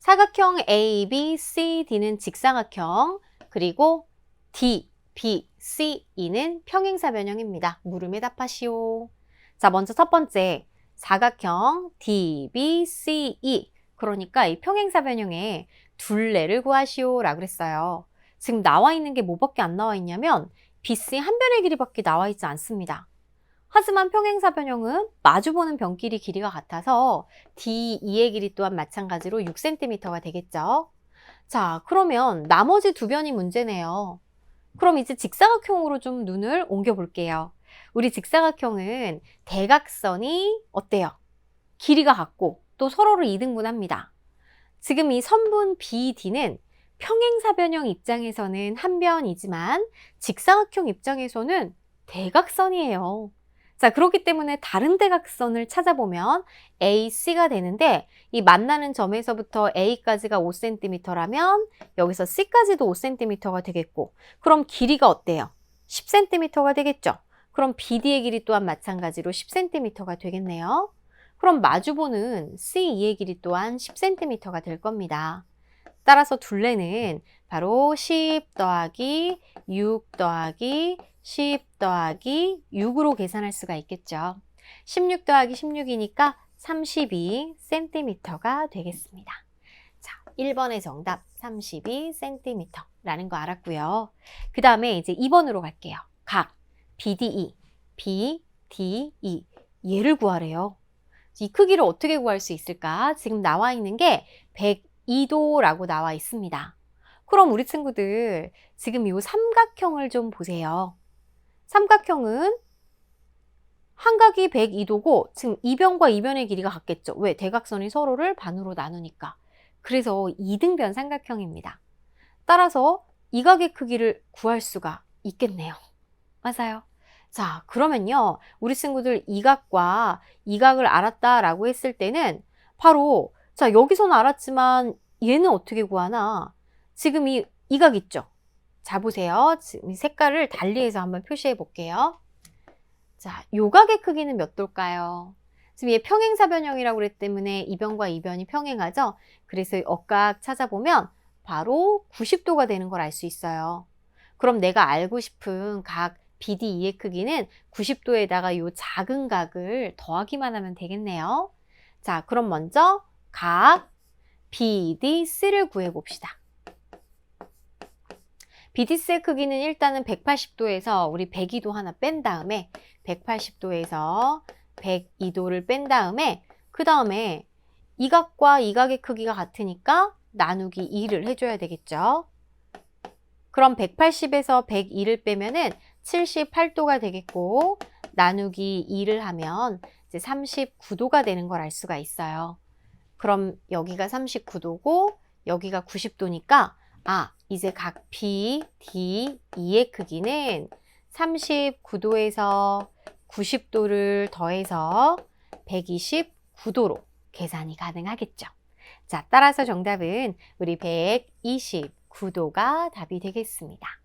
사각형 A, B, C, D는 직사각형, 그리고 D, B, C, E는 평행사 변형입니다. 물음에 답하시오. 자, 먼저 첫 번째, 사각형 D, B, C, E. 그러니까 이 평행사 변형의 둘레를 구하시오 라고 그랬어요. 지금 나와 있는 게 뭐밖에 안 나와 있냐면 BC 한 변의 길이밖에 나와 있지 않습니다. 하지만 평행사 변형은 마주보는 변끼리 길이가 같아서 D2의 길이 또한 마찬가지로 6cm가 되겠죠. 자, 그러면 나머지 두 변이 문제네요. 그럼 이제 직사각형으로 좀 눈을 옮겨 볼게요. 우리 직사각형은 대각선이 어때요? 길이가 같고 또 서로를 이등분합니다. 지금 이 선분 BD는 평행사 변형 입장에서는 한 변이지만 직사각형 입장에서는 대각선이에요. 자, 그렇기 때문에 다른 대각선을 찾아보면 AC가 되는데 이 만나는 점에서부터 A까지가 5cm라면 여기서 C까지도 5cm가 되겠고 그럼 길이가 어때요? 10cm가 되겠죠? 그럼 BD의 길이 또한 마찬가지로 10cm가 되겠네요. 그럼 마주보는 C2의 길이 또한 10cm가 될 겁니다. 따라서 둘레는 바로 10 더하기 6 더하기 10 더하기 6으로 계산할 수가 있겠죠. 16 더하기 16이니까 32cm가 되겠습니다. 자, 1번의 정답 32cm라는 거 알았고요. 그 다음에 이제 2번으로 갈게요. 각 BDE, BDE 얘를 구하래요. 이 크기를 어떻게 구할 수 있을까? 지금 나와 있는 게 102도라고 나와 있습니다. 그럼 우리 친구들 지금 이 삼각형을 좀 보세요. 삼각형은 한각이 102도고 지금 이변과 이변의 길이가 같겠죠. 왜? 대각선이 서로를 반으로 나누니까. 그래서 이등변 삼각형입니다. 따라서 이 각의 크기를 구할 수가 있겠네요. 맞아요. 자, 그러면요. 우리 친구들 이 각과 이 각을 알았다라고 했을 때는 바로 자, 여기서는 알았지만 얘는 어떻게 구하나? 지금 이, 이각 있죠? 자, 보세요. 지금 이 색깔을 달리해서 한번 표시해 볼게요. 자, 요 각의 크기는 몇 도일까요? 지금 얘 평행사 변형이라고 그랬기 때문에 이변과 이변이 평행하죠? 그래서 억각 찾아보면 바로 90도가 되는 걸 알 수 있어요. 그럼 내가 알고 싶은 각 BD2의 크기는 90도에다가 요 작은 각을 더하기만 하면 되겠네요. 자, 그럼 먼저 각 BDC를 구해봅시다. BDC의 크기는 일단은 180도에서 우리 102도 하나 뺀 다음에 180도에서 102도를 뺀 다음에 그 다음에 이 각과 이 각의 크기가 같으니까 나누기 2를 해줘야 되겠죠. 그럼 180에서 102를 빼면은 78도가 되겠고 나누기 2를 하면 이제 39도가 되는 걸 알 수가 있어요. 그럼 여기가 39도고 여기가 90도니까 아 이제 각 B, D, E의 크기는 39도에서 90도를 더해서 129도로 계산이 가능하겠죠. 자, 따라서 정답은 우리 129도가 답이 되겠습니다.